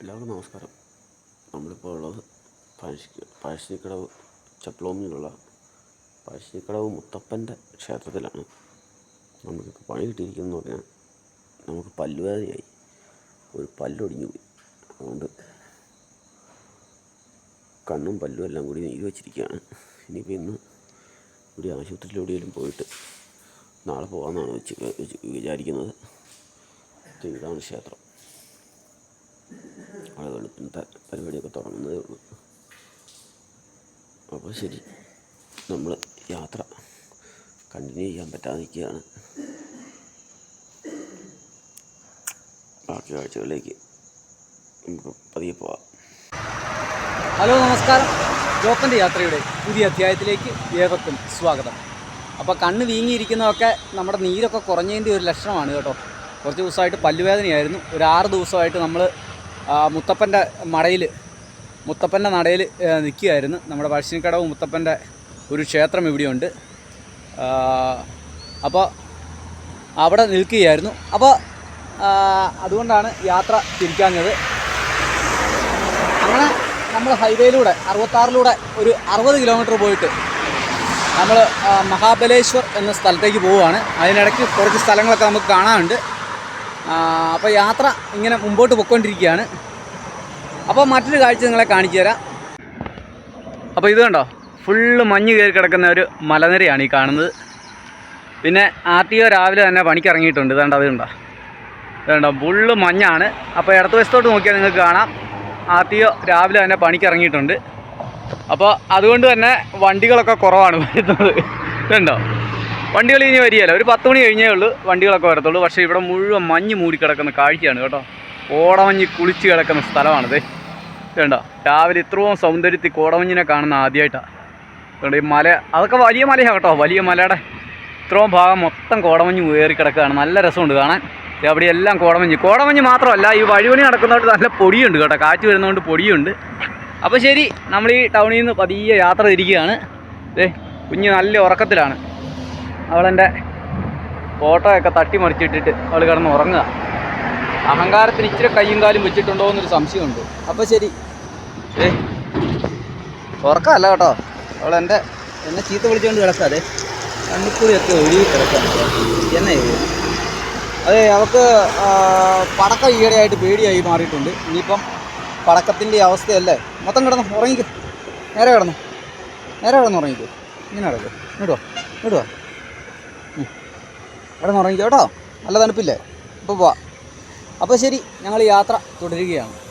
എല്ലാവർക്കും നമസ്കാരം. നമ്മളിപ്പോൾ ഉള്ളത് പഴശ്ശി പഴശ്ശിക്കടവ് ചപ്ലോമിലുള്ള പഴശ്ശിക്കടവ് മുത്തപ്പന്റെ ക്ഷേത്രത്തിലാണ് നമുക്കിപ്പോൾ പണി കിട്ടിയിരിക്കുന്നു പറഞ്ഞാൽ നമുക്ക് പല്ലുവേദനയായി. ഒരു പല്ലൊടിഞ്ഞു പോയി. അതുകൊണ്ട് കണ്ണും പല്ലും എല്ലാം കൂടി നീര് വെച്ചിരിക്കുകയാണ്. ഇനിയിപ്പോൾ ഇന്ന് ഇവിടെ ആശുപത്രിയിൽ പോയിട്ട് നാളെ പോകാമെന്നാണ് വെച്ച് വിചാരിക്കുന്നത്. ഇതാണ് ക്ഷേത്രം. അവിടെ ഇന്നത്തെ പരിപാടിയൊക്കെ തുടങ്ങുന്നതേ ഉള്ളൂ. അപ്പോൾ ശരി. നമ്മൾ യാത്ര കണ്ടിന്യൂ ചെയ്യാൻ പറ്റാതെ നിൽക്കുകയാണ് ബാക്കി കാഴ്ചകളിലേക്ക് നമുക്ക് പതിയെ പോവാം. ഹലോ നമസ്കാരം. ജോക്കന്റെ യാത്രയുടെ പുതിയ അധ്യായത്തിലേക്ക് ഏവർക്കും സ്വാഗതം. അപ്പോൾ കണ്ണ് വീങ്ങിയിരിക്കുന്നതൊക്കെ നമ്മുടെ നീരൊക്കെ കുറഞ്ഞതിന്റെ ഒരു ലക്ഷണമാണ് കേട്ടോ. കുറച്ച് ദിവസമായിട്ട് പല്ലുവേദനയായിരുന്നു. ഒരു ആറ് ദിവസമായിട്ട് നമ്മൾ മുത്തപ്പന്റെ മടയിൽ മുത്തപ്പന്റെ നടയിൽ നിൽക്കുകയായിരുന്നു. നമ്മുടെ പഴശ്ശിനിക്കടവ് മുത്തപ്പന്റെ ഒരു ക്ഷേത്രം ഇവിടെയുണ്ട്. അപ്പോൾ അവിടെ നിൽക്കുകയായിരുന്നു. അപ്പോൾ അതുകൊണ്ടാണ് യാത്ര തിരിക്കാഞ്ഞത്. അങ്ങനെ നമ്മൾ ഹൈവേയിലൂടെ അറുപത്താറിലൂടെ ഒരു അറുപത് കിലോമീറ്റർ പോയിട്ട് നമ്മൾ മഹാബലേശ്വർ എന്ന സ്ഥലത്തേക്ക് പോവുകയാണ്. അതിനിടയ്ക്ക് കുറച്ച് സ്ഥലങ്ങളൊക്കെ നമുക്ക് കാണാനുണ്ട്. അപ്പോൾ യാത്ര ഇങ്ങനെ മുമ്പോട്ട് പൊയ്ക്കൊണ്ടിരിക്കുകയാണ് അപ്പോൾ മറ്റൊരു കാഴ്ച നിങ്ങളെ കാണിച്ചു തരാം. അപ്പോൾ ഇത് കണ്ടോ? ഫുള്ള് മഞ്ഞ് കയറി കിടക്കുന്ന ഒരു മലനിരയാണ് ഈ കാണുന്നത്. പിന്നെ ആർ ടി ഒ രാവിലെ തന്നെ പണിക്ക് ഇറങ്ങിയിട്ടുണ്ട്. ഇതാണ്ട്? അത് കണ്ടോ? ഇതുണ്ടോ ഫുള്ള് മഞ്ഞാണ്. അപ്പോൾ ഇടത്ത് വശത്തോട്ട് നോക്കിയാൽ നിങ്ങൾക്ക് കാണാം. ആർ ടി ഒ രാവിലെ തന്നെ പണിക്ക് ഇറങ്ങിയിട്ടുണ്ട്. അപ്പോൾ അതുകൊണ്ട് തന്നെ വണ്ടികളൊക്കെ കുറവാണ് വരുന്നത്. ഇതുണ്ടോ? വണ്ടികൾ ഇനി വരികയല്ല. ഒരു പത്ത് മണി കഴിഞ്ഞേ ഉള്ളൂ വണ്ടികളൊക്കെ വരത്തുള്ളൂ. പക്ഷേ ഇവിടെ മുഴുവൻ മഞ്ഞ് മൂടി കിടക്കുന്ന കാഴ്ചയാണ് കേട്ടോ. കോടമഞ്ഞ് കുളിച്ച് കിടക്കുന്ന സ്ഥലമാണിത് വേണ്ട രാവിലെ ഇത്രയും സൗന്ദര്യത്തിൽ കോടമഞ്ഞിനെ കാണുന്ന ആദ്യമായിട്ടാണ് അതുകൊണ്ട് ഈ മല അതൊക്കെ വലിയ മലയാണ് കേട്ടോ. വലിയ മലയുടെ ഇത്രയും ഭാഗം മൊത്തം കോടമഞ്ഞ് ഉയറി കിടക്കുകയാണ്. നല്ല രസമുണ്ട് കാണാൻ. അവിടെ എല്ലാം കോടമഞ്ഞ്. കോടമഞ്ഞ് മാത്രമല്ല ഈ വഴിപണി നടക്കുന്നതുകൊണ്ട് നല്ല പൊടിയുണ്ട് കേട്ടോ. കാറ്റ് വരുന്നതുകൊണ്ട് പൊടിയുണ്ട്. അപ്പോൾ ശരി നമ്മൾ ഈ ടൗണിൽ നിന്ന് പതിയെ യാത്ര തിരിക്കുകയാണ്. ദേ കുഞ്ഞ് നല്ല ഉറക്കത്തിലാണ്. അവളെന്റെ ഫോട്ടോയൊക്കെ തട്ടി മറിച്ചിട്ടിട്ട് അവൾ കിടന്ന് ഉറങ്ങുക. അഹങ്കാരത്തിന് ഇച്ചിരി കയ്യും കാലും വെച്ചിട്ടുണ്ടോ എന്നൊരു സംശയമുണ്ട്. അപ്പോൾ ശരി. ഏ ഉറക്കമല്ല കേട്ടോ. അവളെന്റെ എന്നെ ചീത്ത വിളിച്ചുകൊണ്ട് കിടക്കാതെ കണ്ണിക്കൂടിയൊക്കെ ഒഴുകി കിടക്കാം എന്നെ ഇത്. അതെ അവൾക്ക് പടക്കം ഈയിടെയായിട്ട് പേടിയായി മാറിയിട്ടുണ്ട്. ഇനിയിപ്പം പടക്കത്തിന്റെ അവസ്ഥയല്ലേ? മൊത്തം കിടന്നു ഉറങ്ങിക്കും. നേരെ കിടന്നു. നേരെ കിടന്നു ഉറങ്ങിക്കും. ഇങ്ങനെ കിടക്കും. ഇടുവോ ഇടുവോ കിടന്ന് ഉറങ്ങിക്കോ കേട്ടോ. നല്ല തണുപ്പില്ലേ? ഇപ്പോൾ പോവാം. അപ്പോൾ ശരി ഞങ്ങൾ യാത്ര തുടരുകയാണ്.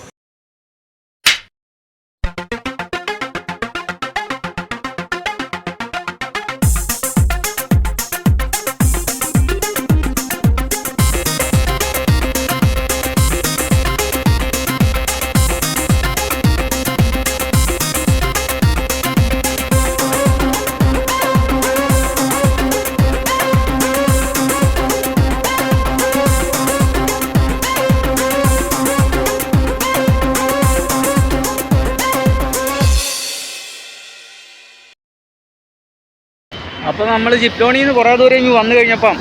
അപ്പോൾ നമ്മൾ ചിറ്റോണിൽ നിന്ന് കുറേ ദൂരം ഇങ്ങ് വന്നു കഴിഞ്ഞപ്പം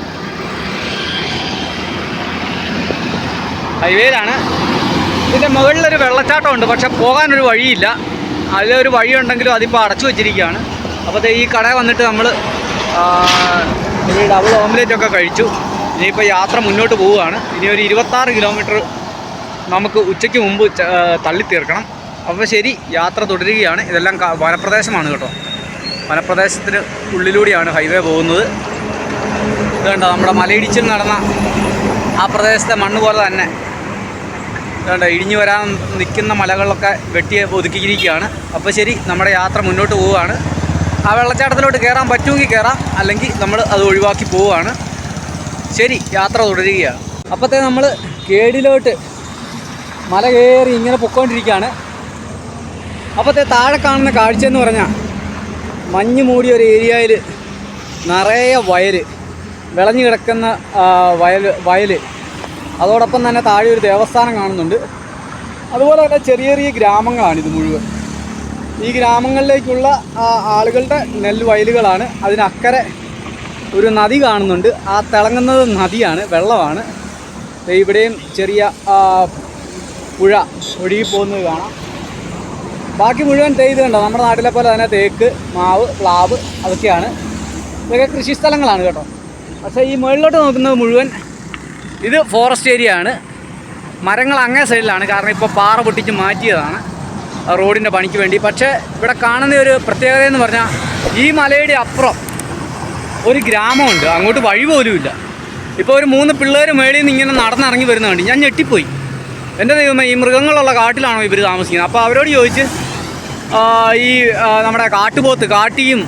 ഹൈവേയിലാണ്. ഇതിന്റെ മുകളിലൊരു വെള്ളച്ചാട്ടമുണ്ട് പക്ഷെ പോകാനൊരു വഴിയില്ല. അതിലൊരു വഴിയുണ്ടെങ്കിലും അതിപ്പോൾ അടച്ചു വെച്ചിരിക്കുകയാണ്. അപ്പോൾ ഈ കട വന്നിട്ട് നമ്മൾ ഡബിൾ ഓംലേറ്റ് ഒക്കെ കഴിച്ചു. ഇനിയിപ്പോൾ യാത്ര മുന്നോട്ട് പോവുകയാണ്. ഇനി ഒരു ഇരുപത്താറ് കിലോമീറ്റർ നമുക്ക് ഉച്ചയ്ക്ക് മുമ്പ് തള്ളി തീർക്കണം അപ്പോൾ ശരി യാത്ര തുടരുകയാണ്. ഇതെല്ലാം വനപ്രദേശമാണ് കേട്ടോ. വനപ്രദേശത്തിന് ഉള്ളിലൂടെയാണ് ഹൈവേ പോകുന്നത്. ഇത് കണ്ടോ നമ്മുടെ മലയിടിച്ചിൽ നടന്ന ആ പ്രദേശത്തെ മണ്ണ് പോലെ തന്നെ. ഇതുകൊണ്ട് ഇടിഞ്ഞു വരാൻ നിൽക്കുന്ന മലകളിലൊക്കെ വെട്ടി ഒതുക്കിയിരിക്കുകയാണ്. അപ്പോൾ ശരി നമ്മുടെ യാത്ര മുന്നോട്ട് പോവുകയാണ്. ആ വെള്ളച്ചാട്ടത്തിലോട്ട് കയറാൻ പറ്റുമെങ്കിൽ കയറാം അല്ലെങ്കിൽ നമ്മൾ അത് ഒഴിവാക്കി പോവുകയാണ്. ശരി യാത്ര തുടരുകയാണ്. അപ്പോഴത്തെ നമ്മൾ കേടിലോട്ട് മല കയറി ഇങ്ങനെ പൊക്കോണ്ടിരിക്കുകയാണ്. അപ്പോഴത്തെ താഴെ കാണുന്ന കാഴ്ച എന്ന് പറഞ്ഞാൽ മഞ്ഞ് മൂടിയ ഒരു ഏരിയയിൽ നിറയെ വയൽ വിളഞ്ഞു കിടക്കുന്ന വയൽ വയൽ അതോടൊപ്പം തന്നെ താഴെ ഒരു ദേവസ്ഥാനം കാണുന്നുണ്ട്. അതുപോലെ തന്നെ ചെറിയ ചെറിയ ഗ്രാമങ്ങളാണ് ഇത് മുഴുവൻ. ഈ ഗ്രാമങ്ങളിലേക്കുള്ള ആളുകളുടെ നെൽവയലുകളാണ് അതിനക്കരെ ഒരു നദി കാണുന്നുണ്ട്. ആ തിളങ്ങുന്നത് നദിയാണ് വെള്ളമാണ്. ഇവിടെയും ചെറിയ പുഴ ഒഴുകി പോകുന്നത് കാണാം. ബാക്കി മുഴുവൻ തേയ്ത് കണ്ടോ? നമ്മുടെ നാട്ടിലെ പോലെ തന്നെ തേക്ക് മാവ് പ്ലാവ് അതൊക്കെയാണ്. ഇതൊക്കെ കൃഷി സ്ഥലങ്ങളാണ് കേട്ടോ. പക്ഷേ ഈ മുകളിലോട്ട് നോക്കുന്നത് മുഴുവൻ ഇത് ഫോറസ്റ്റ് ഏരിയ ആണ്. മരങ്ങൾ അങ്ങേ സൈഡിലാണ്. കാരണം ഇപ്പോൾ പാറ പൊട്ടിച്ച് മാറ്റിയതാണ്. റോഡിന്റെ പണിക്ക് വേണ്ടി. പക്ഷേ ഇവിടെ കാണുന്ന ഒരു പ്രത്യേകത എന്ന് പറഞ്ഞാൽ ഈ മലയുടെ അപ്പുറം ഒരു ഗ്രാമമുണ്ട്. അങ്ങോട്ട് വഴി പോലുമില്ല ഇപ്പോൾ ഒരു മൂന്ന് പിള്ളേർ മേളിൽ നിന്ന് ഇങ്ങനെ നടന്നിറങ്ങി വരുന്നുണ്ട് ഞാൻ ഞെട്ടിപ്പോയി. എന്റെ ദൈവമേ ഈ മൃഗങ്ങളുള്ള കാട്ടിലാണോ ഇവർ താമസിക്കുന്നത്? അപ്പോൾ അവരോട് ചോദിച്ച് ഈ നമ്മുടെ കാട്ടുപോത്ത് കാട്ടിയും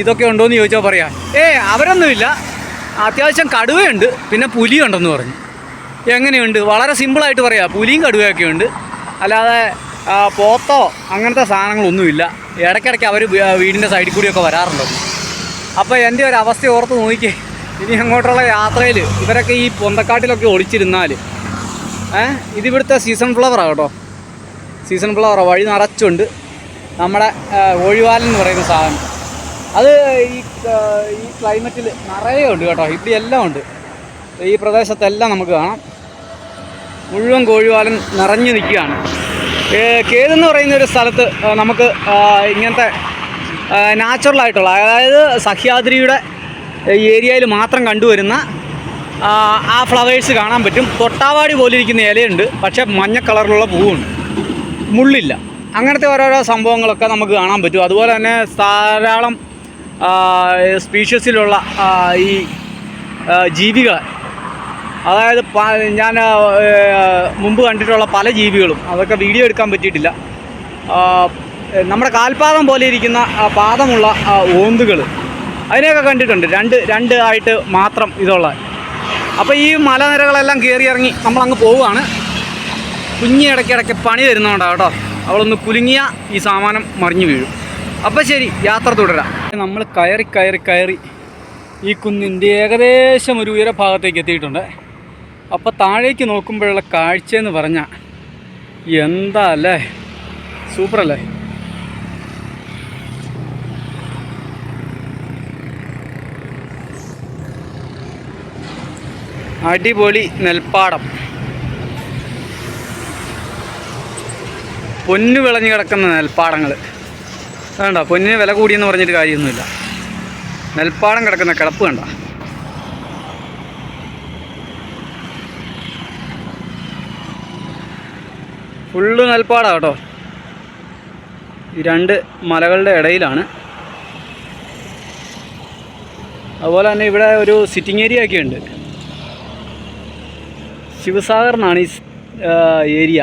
ഇതൊക്കെ ഉണ്ടോ എന്ന് ചോദിച്ചാൽ പറയാം. ഏ അവരൊന്നുമില്ല. അത്യാവശ്യം കടുവയുണ്ട് പിന്നെ പുലിയുണ്ടെന്ന് പറഞ്ഞു. എങ്ങനെയുണ്ട്? വളരെ സിമ്പിളായിട്ട് പറയാം. പുലിയും കടുവയൊക്കെ ഉണ്ട്. അല്ലാതെ പോത്തോ അങ്ങനത്തെ സാധനങ്ങളൊന്നുമില്ല. ഇടയ്ക്കിടയ്ക്ക് അവർ വീടിന്റെ സൈഡിൽ കൂടിയൊക്കെ വരാറുണ്ടോ. അപ്പോൾ എന്റെ ഒരു അവസ്ഥ ഓർത്ത് നോക്കിക്കേ. ഇനി അങ്ങോട്ടുള്ള യാത്രയിൽ ഇവരൊക്കെ ഈ പൊന്തക്കാട്ടിലൊക്കെ ഒളിച്ചിരുന്നാൽ ഏഹ് ഇതിവിടുത്തെ സീസൺ ഫ്ലവറാണ് കേട്ടോ. സീസൺ ഫ്ലവറാണ് വഴി നിറച്ചുണ്ട്. നമ്മുടെ ഒഴിവാലൻ എന്ന് പറയുന്ന സാധനം. അത് ഈ ഈ ക്ലൈമറ്റിൽ നിറയെ ഉണ്ട് കേട്ടോ. ഇവിടെ എല്ലാം ഉണ്ട്. ഈ പ്രദേശത്തെല്ലാം നമുക്ക് കാണാം. മുഴുവൻ കോഴിവാലൻ നിറഞ്ഞു നിൽക്കുകയാണ്. കേതെന്ന് പറയുന്ന ഒരു സ്ഥലത്ത് നമുക്ക് ഇങ്ങനത്തെ നാച്ചുറൽ ആയിട്ടുള്ള അതായത് സഹ്യാദ്രിയുടെ ഏരിയയിൽ മാത്രം കണ്ടുവരുന്ന ആ ഫ്ലവേഴ്സ് കാണാൻ പറ്റും. തൊട്ടാവാടി പോലിരിക്കുന്ന ഇലയുണ്ട്. പക്ഷേ മഞ്ഞ കളറിലുള്ള പൂവുണ്ട്. മുള്ളില്ല. അങ്ങനത്തെ ഓരോരോ സംഭവങ്ങളൊക്കെ നമുക്ക് കാണാൻ പറ്റും. അതുപോലെ തന്നെ ധാരാളം സ്പീഷ്യസിലുള്ള ഈ ജീവികൾ അതായത് ഞാൻ മുമ്പ് കണ്ടിട്ടുള്ള പല ജീവികളും അതൊക്കെ വീഡിയോ എടുക്കാൻ പറ്റിയിട്ടില്ല. നമ്മുടെ കാൽപാദം പോലെ ഇരിക്കുന്ന പാദമുള്ള ഓന്തുകൾ അതിനെയൊക്കെ കണ്ടിട്ടുണ്ട്. രണ്ട് രണ്ട് ആയിട്ട് മാത്രം ഇതുള്ള. അപ്പോൾ ഈ മലനിരകളെല്ലാം കയറി ഇറങ്ങി നമ്മളങ്ങ് പോവുകയാണ്. കുഞ്ഞി ഇടയ്ക്കിടയ്ക്ക് പണി തരുന്നുണ്ടാവും കേട്ടോ. അവളൊന്ന് കുലുങ്ങിയ ഈ സാമാനം മറിഞ്ഞു വീഴും. അപ്പോൾ ശരി യാത്ര തുടരാം. നമ്മൾ കയറി കയറി കയറി ഈ കുന്നിന്റെ ഏകദേശം ഒരു ഉയര ഭാഗത്തേക്ക് എത്തിയിട്ടുണ്ട്. അപ്പോൾ താഴേക്ക് നോക്കുമ്പോഴുള്ള കാഴ്ച എന്ന് പറഞ്ഞാൽ എന്താ അല്ലേ സൂപ്പറല്ലേ? അടിപൊളി നെൽപ്പാടം. പൊന്നു വിളഞ്ഞു കിടക്കുന്ന നെൽപ്പാടങ്ങൾ. വേണ്ട പൊന്നിന് വില കൂടിയെന്ന് പറഞ്ഞിട്ട് കാര്യമൊന്നുമില്ല. നെൽപ്പാടം കിടക്കുന്ന കിടപ്പ് വേണ്ട ഫുള്ള് നെൽപ്പാടാണ് കേട്ടോ. ഈ രണ്ട് മലകളുടെ ഇടയിലാണ്. അതുപോലെ തന്നെ ഇവിടെ ഒരു സിറ്റിംഗ് ഏരിയ ഒക്കെ ഉണ്ട്. ശിവസാഗർ എന്നാണ് ഈ ഏരിയ.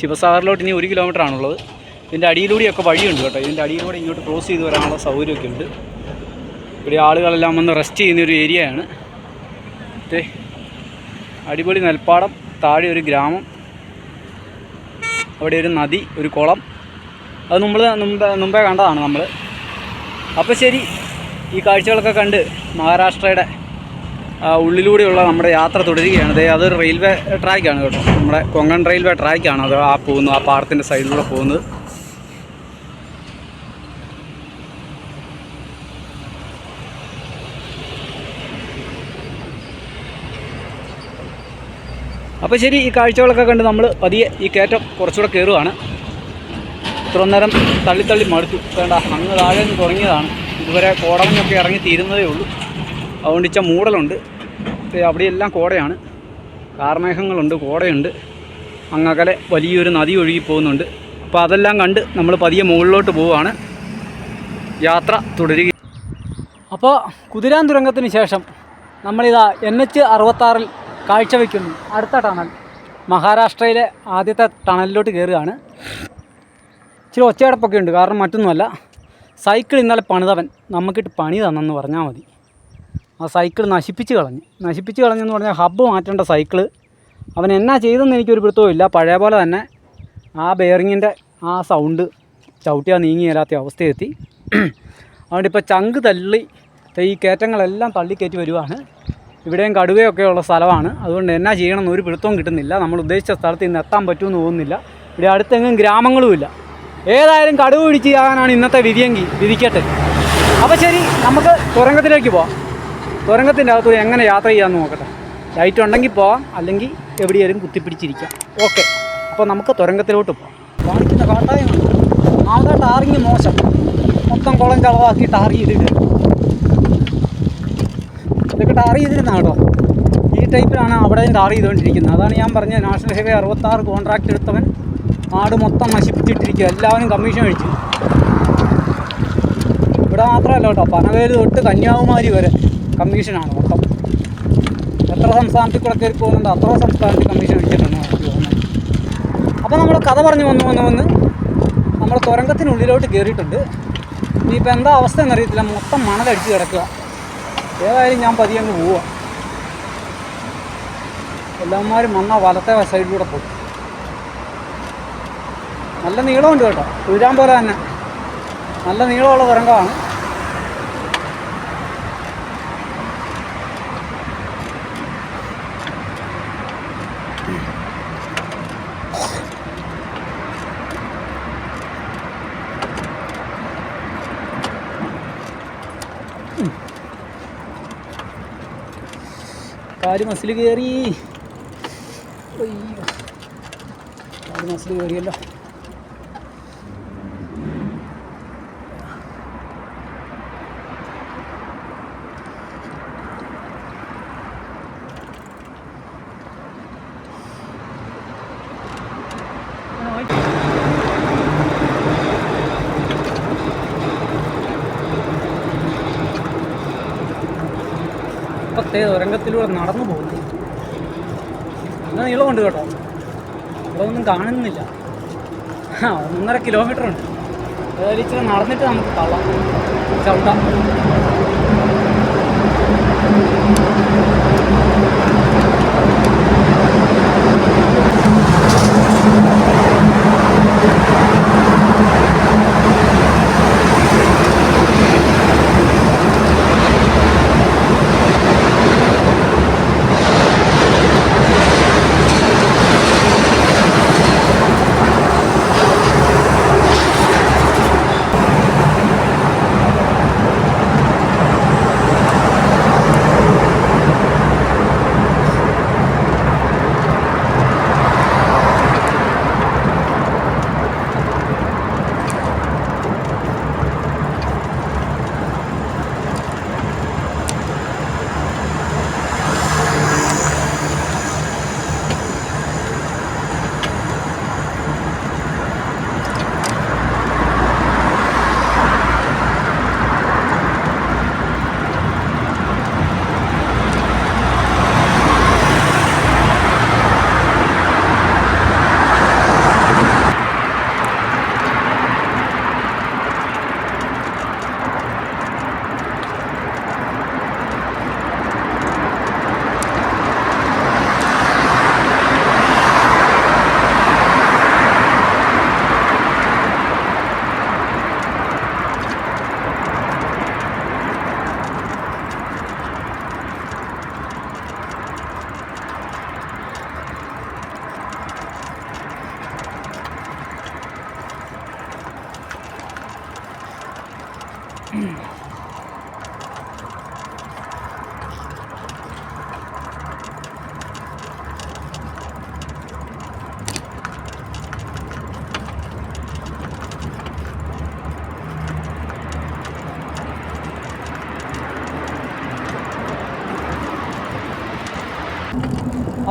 ശിവസാഗറിലോട്ട് ഇനി ഒരു കിലോമീറ്റർ ആണുള്ളത് ഇതിന്റെ അടിയിലൂടെയൊക്കെ വഴിയുണ്ട് കേട്ടോ. ഇതിന്റെ അടിയിലൂടെ ഇങ്ങോട്ട് ക്രോസ് ചെയ്ത് വരാനുള്ള സൗകര്യമൊക്കെ ഉണ്ട്. ഇവിടെ ആളുകളെല്ലാം വന്ന് റെസ്റ്റ് ചെയ്യുന്ന ഒരു ഏരിയയാണ്. ദേ, അടിപൊളി നെൽപ്പാടം താഴെ ഒരു ഗ്രാമം അവിടെ ഒരു നദി ഒരു കുളം. അത് നമ്മൾ മുമ്പേ മുമ്പേ കണ്ടതാണ് നമ്മൾ. അപ്പോൾ ശരി ഈ കാഴ്ചകളൊക്കെ കണ്ട് മഹാരാഷ്ട്രയുടെ ഉള്ളിലൂടെയുള്ള നമ്മുടെ യാത്ര തുടരുകയാണ്. ദേ അതൊരു റെയിൽവേ ട്രാക്കാണ് കേട്ടോ. നമ്മുടെ കൊങ്കൺ റെയിൽവേ ട്രാക്കാണ് അത് ആ പോകുന്നത് ആ പാടത്തിന്റെ സൈഡിലൂടെ പോകുന്നത്. അപ്പോൾ ശരി ഈ കാഴ്ചകളൊക്കെ കണ്ട് നമ്മൾ പതിയെ ഈ കയറ്റം കുറച്ചുകൂടെ കയറുകയാണ് ഇത്ര നേരം തള്ളി തള്ളി മടുത്തു. വേണ്ട അങ്ങ് താഴെ നിന്ന് തുടങ്ങിയതാണ്. ഇതുവരെ കോടമഞ്ഞൊക്കെ ഇറങ്ങി തീരുന്നതേ ഉള്ളൂ. അതുകൊണ്ട് ഇച്ച മൂടലുണ്ട്. അവിടെയെല്ലാം കോടയാണ്. കാർമേഘങ്ങളുണ്ട് കോടയുണ്ട്. അങ്ങകലെ വലിയൊരു നദി ഒഴുകി പോകുന്നുണ്ട്. അപ്പോൾ അതെല്ലാം കണ്ട് നമ്മൾ പതിയെ മുകളിലോട്ട് പോവുകയാണ്. യാത്ര തുടരുക. അപ്പോൾ കുതിരാൻ തുരങ്കത്തിന് ശേഷം നമ്മളിതാ എൻ എച്ച് അറുപത്താറിൽ കാഴ്ചവെക്കുന്നു അടുത്ത ടണൽ മഹാരാഷ്ട്രയിലെ ആദ്യത്തെ ടണലിലോട്ട് കയറുകയാണ്. ഇച്ചിരി ഒച്ചയടപ്പൊക്കെ ഉണ്ട് കാരണം മറ്റൊന്നുമല്ല. സൈക്കിൾ ഇന്നലെ പണിതവൻ നമുക്കിട്ട് പണി തന്നെന്ന് പറഞ്ഞാൽ മതി. ആ സൈക്കിൾ നശിപ്പിച്ച് കളഞ്ഞ്. നശിപ്പിച്ച് കളഞ്ഞെന്ന് പറഞ്ഞാൽ ഹബ്ബ് മാറ്റേണ്ട സൈക്കിൾ അവൻ എന്നാ ചെയ്തെന്ന് എനിക്കൊരു പിടുത്തവും ഇല്ല. പഴയ പോലെ തന്നെ ആ ബെയറിങ്ങിന്റെ ആ സൗണ്ട് ചവിട്ടിയാൽ നീങ്ങി വരാത്ത അവസ്ഥയെത്തി. അതുകൊണ്ട് ഇപ്പോൾ ചങ്ക് തള്ളി ഈ കയറ്റങ്ങളെല്ലാം തള്ളിക്കയറ്റി വരുവാണ്. ഇവിടെയും കടുവയൊക്കെ ഉള്ള സ്ഥലമാണ്. അതുകൊണ്ട് എന്നാ ചെയ്യണമെന്ന് ഒരു പിടുത്തവും കിട്ടുന്നില്ല. നമ്മൾ ഉദ്ദേശിച്ച സ്ഥലത്ത് ഇന്ന് എത്താൻ പറ്റുമെന്ന് തോന്നുന്നില്ല. ഇവിടെ അടുത്തെങ്ങും ഗ്രാമങ്ങളുമില്ല ഏതായാലും കടുവ പിടിച്ച് ചെയ്യാനാണ് ഇന്നത്തെ വിധിയെങ്കിൽ വിധിക്കട്ടെ അപ്പോൾ ശരി നമുക്ക് തുരങ്കത്തിലേക്ക് പോവാം. തുരങ്കത്തിന്റെ അകത്തൂടെ എങ്ങനെ യാത്ര ചെയ്യാമെന്ന് നോക്കട്ടെ. ലൈറ്റ് ഉണ്ടെങ്കിൽ പോവാം അല്ലെങ്കിൽ എവിടെയെങ്കിലും കുത്തിപ്പിടിച്ചിരിക്കാം. ഓക്കെ അപ്പോൾ നമുക്ക് തുരങ്കത്തിലോട്ട് പോവാം. കാണിക്കുന്ന കാട്ടായം ഒന്നാമത്തെ ടാറിങ് മോശം. മൊത്തം കുളം കളവാക്കി ടാർ ചെയ്തിട്ട്. ഇതൊക്കെ ടാർ ചെയ്തിരുന്ന കേട്ടോ. ഈ ടൈപ്പിലാണ് അവിടെയും ടാർ ചെയ്തുകൊണ്ടിരിക്കുന്നത് അതാണ് ഞാൻ പറഞ്ഞത് നാഷണൽ ഹൈവേ അറുപത്താറ് കോൺട്രാക്ട് എടുത്തവൻ നാട് മൊത്തം നശിപ്പിച്ചിട്ടിരിക്കുക. എല്ലാവരും കമ്മീഷൻ കഴിച്ചു ഇവിടെ മാത്രമല്ല കേട്ടോ പനവേൽ തൊട്ട് കന്യാകുമാരി വരെ. കമ്മീഷനാണ് മൊത്തം. എത്ര സംസ്ഥാനത്തിൽ കൂടെ കയറി പോകുന്നുണ്ട് അത്ര സംസ്ഥാനത്ത് കമ്മീഷൻ അടിച്ചിട്ടുണ്ട് അപ്പോൾ നമ്മൾ കഥ പറഞ്ഞു വന്ന് വന്ന് വന്ന് നമ്മൾ തുരങ്കത്തിനുള്ളിലോട്ട് കയറിയിട്ടുണ്ട് ഇനിയിപ്പോൾ എന്താ അവസ്ഥ എന്നറിയത്തില്ല മൊത്തം മണലടിച്ച് കിടക്കുക. ഏതായാലും ഞാൻ പതിയെ അങ്ങ് പോവുക എല്ലാവന്മാരും വന്ന വലത്തെ സൈഡിലൂടെ പോകും നല്ല നീളമുണ്ട് കേട്ടോ. കുതിരാൻ പോലെ തന്നെ. നല്ല നീളമുള്ള തുരങ്കമാണ്. കാൽ മസിൽ കയറി കാൽ മസിൽ കയറിയല്ലോ ഇപ്പത്തേ തുരങ്കത്തിലൂടെ നടന്നു പോകുന്നു. എന്നാ നീളമുണ്ട് കേട്ടോ. ഇവിടെ ഒന്നും കാണുന്നില്ല. ആ ഒന്നര കിലോമീറ്റർ ഉണ്ട്. ഏതായാലും ഇച്ചിരി നടന്നിട്ട് നമുക്ക് തള്ളാം ചവിട്ടാം.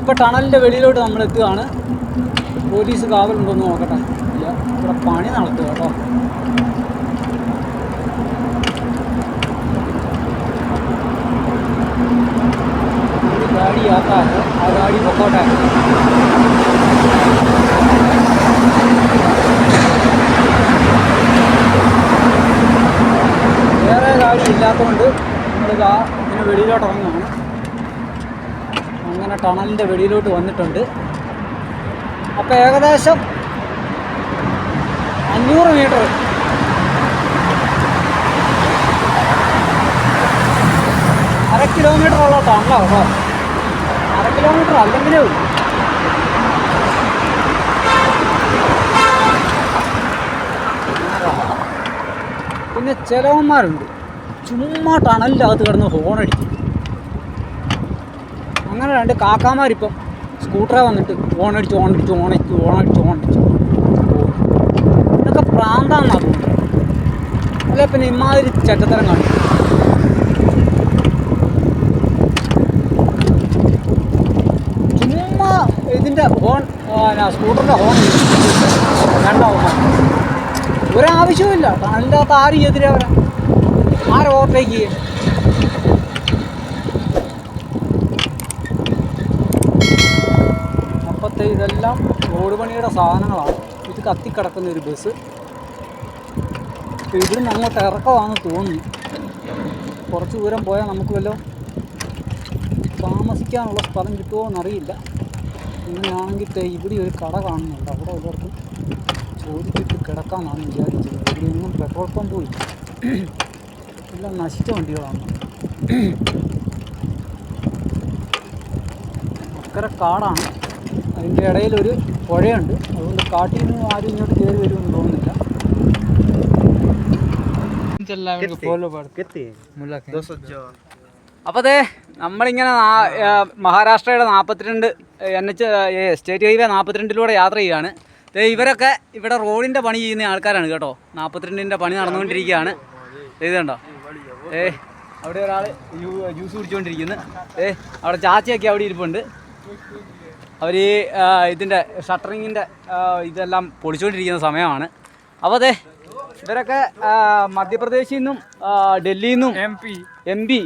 അപ്പോൾ ടണലിൻ്റെ വെളിയിലോട്ട് നമ്മൾ എത്തുകയാണ് പോലീസ് കാവലുണ്ടോന്ന് നോക്കട്ടെ ഇല്ല ഇവിടെ പണി നടത്തുക കേട്ടോ ഒരു ഗാഡി आता है ആ ഗാഡി പൊക്കോട്ടെ വേറെ ഗാഡി ഇല്ലാത്തതുകൊണ്ട് നമ്മളിതാ ഇതിന് വെളിയിലോട്ട് ഇറങ്ങുകയാണ് അങ്ങനെ ടണലിന്റെ വെളിയിലോട്ട് വന്നിട്ടുണ്ട്. അപ്പോൾ ഏകദേശം അഞ്ഞൂറ് മീറ്റർ. അര കിലോമീറ്റർ ഉള്ള ടണലാണ് കേട്ടോ. അര കിലോമീറ്റർ അല്ലെങ്കിലേ പിന്നെ ചിലവന്മാരുണ്ട്. ചുമ്മാ ടണലിന്റെ അകത്ത് കിടന്ന് ഹോണടിക്കും അങ്ങനെ രണ്ട് കാക്കാമാരിപ്പം സ്കൂട്ടറെ വന്നിട്ട് ഓണടിച്ച് ഓണടിച്ച് ഓണടിച്ച് ഓണടിച്ച് ഓണടിച്ച് ഇതൊക്കെ പ്രാന്താന്നാ തോന്നുന്നത്. അല്ല പിന്നെ ഇമാതിരി ചട്ടത്തരം കാണും. ചുമ്മാ ഇതിന്റെ ഹോൺ സ്കൂട്ടറിന്റെ ഹോൺ രണ്ടാവും ഒരാവശ്യവുമില്ല. അതിന്റെ അകത്ത് ആരും എതിരെ വരാം ആരെ ഓവർടേക്ക് ചെയ്യും അപ്പത്തെ ഇതെല്ലാം റോഡ് പണിയുടെ സാധനങ്ങളാണ്. ഇത് കത്തിക്കിടക്കുന്ന ഒരു ബസ്. അപ്പോൾ ഇവിടുന്ന് അങ്ങോട്ട് ഇറക്കമാണെന്ന് തോന്നി. കുറച്ച് ദൂരം പോയാൽ നമുക്ക് വല്ലതും താമസിക്കാനുള്ള സ്ഥലം കിട്ടുമോ എന്നറിയില്ല ഇങ്ങനെയാണെങ്കിൽ ഇവിടെ ഒരു കട കാണുന്നുണ്ട്. അവിടെ എല്ലാവർക്കും ചോദിച്ചിട്ട് കിടക്കാമെന്നാണ് വിചാരിച്ചത്. ഇവിടെ ഒന്നും പെട്രോൾ പമ്പും ഇല്ല. എല്ലാം നശിച്ച വണ്ടികളാണ്. അക്കരെ കാടാണ്. അതിന്റെ ഇടയിൽ ഒരു പുഴയുണ്ട്. അതുകൊണ്ട് കാട്ടിൽ നിന്ന് ആരും ഇങ്ങോട്ട് കയറി വരുമെന്ന് തോന്നുന്നില്ല. അപ്പോൾ അതെ നമ്മളിങ്ങനെ മഹാരാഷ്ട്രയുടെ നാൽപ്പത്തിരണ്ട് എൻ എച്ച് സ്റ്റേറ്റ് ഹൈവേ നാൽപ്പത്തിരണ്ടിലൂടെ യാത്ര ചെയ്യുകയാണ് ഇവരൊക്കെ ഇവിടെ റോഡിന്റെ പണി ചെയ്യുന്ന ആൾക്കാരാണ് കേട്ടോ. നാൽപ്പത്തിരണ്ടിന്റെ പണി നടന്നുകൊണ്ടിരിക്കുകയാണ്. ഇത് കണ്ടോ? ഏ അവിടെ ഒരാൾ ജ്യൂസ് കുടിച്ചുകൊണ്ടിരിക്കുന്നു. ഏ അവിടെ ചാച്ചയൊക്കെ അവിടെ ഇരിപ്പുണ്ട്. അവർ ഈ ഇതിന്റെ ഷട്ടറിങ്ങിന്റെ ഇതെല്ലാം പൊളിച്ചുകൊണ്ടിരിക്കുന്ന സമയമാണ്. അപ്പോൾ അതെ ഇവരൊക്കെ മധ്യപ്രദേശിൽ നിന്നും ഡൽഹിയിൽ നിന്നും M P. M P.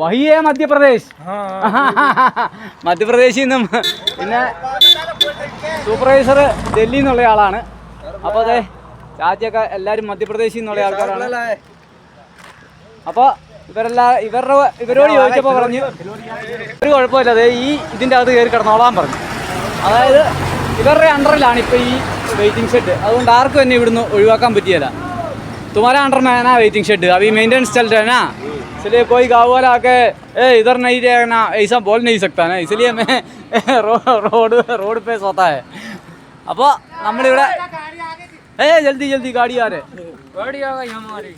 വഹിയേ Madhya Pradesh. മധ്യപ്രദേശിൽ നിന്നും. പിന്നെ സൂപ്പർവൈസർ ഡൽഹിയിൽ നിന്നുള്ള ആളാണ്. അപ്പോൾ അതെ രാജ്യമൊക്കെ എല്ലാവരും മധ്യപ്രദേശിൽ നിന്നുള്ള ആൾക്കാരാണ്. അപ്പോൾ ഇവരെല്ലാം ഇവരുടെ ഇവരോട് ചോദിച്ചപ്പോൾ പറഞ്ഞു ഒരു കുഴപ്പമില്ല അതെ ഈ ഇതിൻ്റെ അകത്ത് കയറി കിടന്നോളാൻ പറഞ്ഞു അതായത് ഇവരുടെ അണ്ടറിലാണ് ഇപ്പോൾ ഈ വെയിറ്റിംഗ് ഷെഡ് അതുകൊണ്ട് ആർക്കും എന്നെ ഇവിടുന്ന് ഒഴിവാക്കാൻ പറ്റിയല്ല तुम्हारे अंडर में है ना वेटिंग शेड अभी मेंटेनेंस चल रहा है ना इसलिए कोई गाँव वाला आके ए इधर नहीं रहेगा ना ऐसा बोल नहीं सकता ना इसलिए मैं रो, रोड रोड पे सोता है അപ്പോൾ നമ്മളിവിടെ ए जल्दी जल्दी गाड़ी आ रहे गाड़ी आ गई हमारी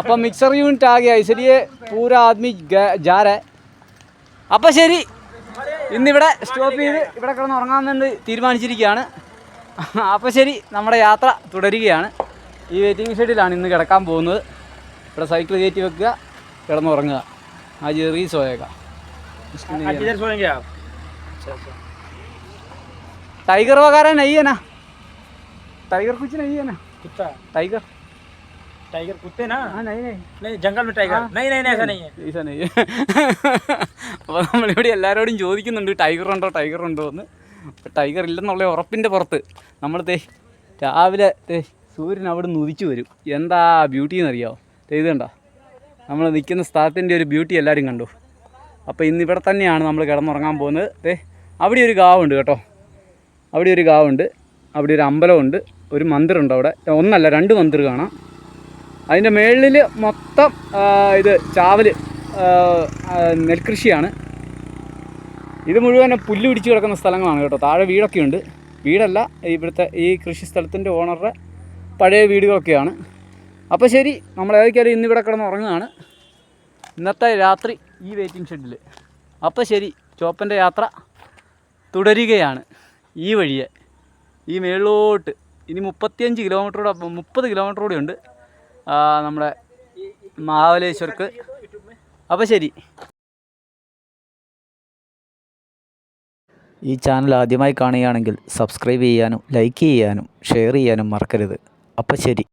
അപ്പോൾ മിക്സർ യൂണിറ്റ് ആകെ ഐശ്വര്യ പൂര ആദ്മി ജാര. അപ്പോൾ ശരി ഇന്നിവിടെ സ്റ്റോപ്പ് ചെയ്ത് ഇവിടെ കിടന്ന് ഉറങ്ങാമെന്ന് തീരുമാനിച്ചിരിക്കുകയാണ്. അപ്പോൾ ശരി നമ്മുടെ യാത്ര തുടരുകയാണ്. ഈ വെയിറ്റിംഗ് ഷെഡിലാണ് ഇന്ന് കിടക്കാൻ പോകുന്നത്. ഇവിടെ സൈക്കിൾ കയറ്റി വെക്കുക കിടന്നുറങ്ങുക ആ ജെറി പോയേക്കാം ടൈഗർ വകാരൻ അയ്യനാ ടൈഗർ കുച്ചിന് അയ്യനാ ടൈഗർ टाइगर कुछ नहीं है ना कुत्ता टाइगर टाइगर कुत्ते ना हाँ नहीं नहीं नहीं जंगल में टाइगर नहीं नहीं नहीं ऐसा नहीं है ഈസ നെയ്യ് അപ്പോൾ നമ്മളിവിടെ എല്ലാവരോടും ചോദിക്കുന്നുണ്ട് ടൈഗർ ഉണ്ടോ ടൈഗർ ഉണ്ടോ എന്ന് അപ്പോൾ ടൈഗർ ഇല്ലെന്നുള്ള ഉറപ്പിൻ്റെ പുറത്ത് നമ്മൾ തേ രാവിലെ തേ സൂര്യൻ അവിടെ നിന്ന് ഉദിച്ചു വരും എന്താ ബ്യൂട്ടി എന്നറിയാമോ ദേ ഇത് കണ്ടോ നമ്മൾ നിൽക്കുന്ന സ്ഥലത്തിൻ്റെ ഒരു ബ്യൂട്ടി എല്ലാവരും കണ്ടു അപ്പോൾ ഇന്ന് ഇവിടെ തന്നെയാണ് നമ്മൾ കിടന്നുറങ്ങാൻ പോകുന്നത് ദേ അവിടെ ഒരു ഗാവുണ്ട് കേട്ടോ അവിടെ ഒരു ഗാവുണ്ട് അവിടെ ഒരു അമ്പലമുണ്ട് ഒരു മന്ദിറുണ്ട് അവിടെ ഒന്നല്ല രണ്ട് മന്ദിർ കാണാം അതിന്റെ മേളിൽ മൊത്തം ഇത് ആ, നെൽകൃഷിയാണ്. ഇത് മുഴുവൻ പുല്ല് പിടിച്ച് കിടക്കുന്ന സ്ഥലങ്ങളാണ് കേട്ടോ. താഴെ വീടൊക്കെ ഉണ്ട്. വീടല്ല ഇവിടുത്തെ ഈ കൃഷി സ്ഥലത്തിന്റെ ഓണറുടെ പഴയ വീടുകളൊക്കെയാണ്. അപ്പോൾ ശരി നമ്മൾ ഏതൊക്കെയാലും ഇന്നിവിടെ കിടന്ന് ഉറങ്ങുകയാണ്. ഇന്നത്തെ രാത്രി ഈ വെയിറ്റിംഗ് ഷെഡിൽ അപ്പോൾ ശരി ചോപ്പന്റെ യാത്ര തുടരുകയാണ്. ഈ വഴിയെ ഈ മേളിലോട്ട്. ഇനി മുപ്പത്തിയഞ്ച് കിലോമീറ്ററോടെ മുപ്പത് കിലോമീറ്റർ കൂടെ ഉണ്ട്. നമ്മുടെ മഹാബലേശ്വർക്ക് അപ്പോൾ ശരി. ഈ ചാനൽ ആദ്യമായി കാണുകയാണെങ്കിൽ സബ്സ്ക്രൈബ് ചെയ്യാനും ലൈക്ക് ചെയ്യാനും ഷെയർ ചെയ്യാനും മറക്കരുത്. അപ്പം ശരി.